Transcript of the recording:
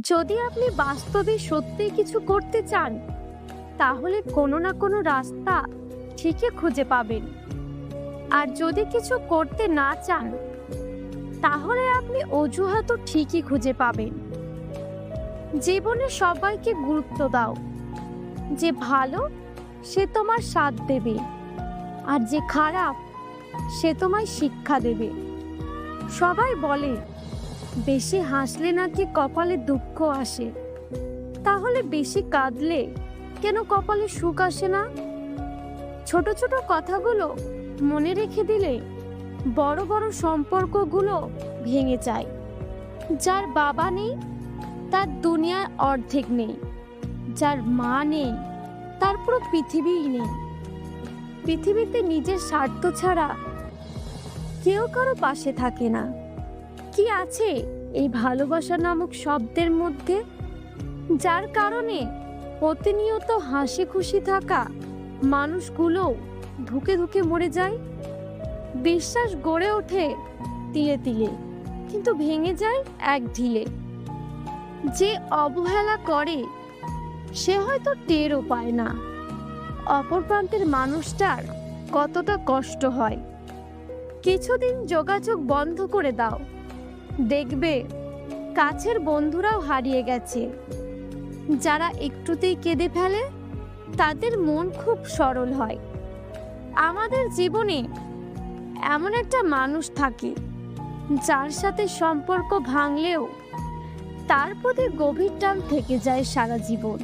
যদি আপনি বাস্তবে সত্যি কিছু করতে চান, তাহলে কোনো না কোনো রাস্তা ঠিকই খুঁজে পাবেন। আর যদি কিছু করতে না চান, তাহলে আপনি অজুহাতও ঠিকই খুঁজে পাবেন। জীবনে সবাইকে গুরুত্ব দাও। যে ভালো, সে তোমার সাথ দেবে। আর যে খারাপ, সে তোমায় শিক্ষা দেবে। সবাই বলে বেশি হাসলে নাকি কপালে দুঃখ আসে? তাহলে বেশি কাঁদলে কেন কপালে সুখ আসে না? ছোট ছোট কথাগুলো মনে রেখে দিলে বড় বড় সম্পর্কগুলো ভেঙে যায়। যার বাবা নেই, তার দুনিয়ার অর্ধেক নেই। যার মা নেই, তার পুরো পৃথিবীই নেই। পৃথিবীতে নিজের স্বার্থ ছাড়া কেউ কারও পাশে থাকে না। কি আছে এই ভালোবাসা নামক শব্দের মধ্যে? যার কারণে প্রতিনিয়ত হাসি খুশি থাকা মানুষগুলো ধুকে ধুকে মরে যায়। বিশ্বাস গড়ে ওঠে তিলে তিলে, কিন্তু ভেঙে যায় এক ঢিলে। যে অবহেলা করে, সে হয়তো টেরও পায় না। অপর প্রান্তের মানুষটার কতটা কষ্ট হয়। কিছুদিন যোগাযোগ বন্ধ করে দাও। দেখবে, কাছের বন্ধুরাও হারিয়ে গেছে। যারা একটুতেই কেঁদে ফেলে, তাদের মন খুব সরল হয়। আমাদের জীবনে এমন একটা মানুষ থাকে, যার সাথে সম্পর্ক ভাঙলেও তার প্রতি গভীর টান থেকে যায় সারা জীবন।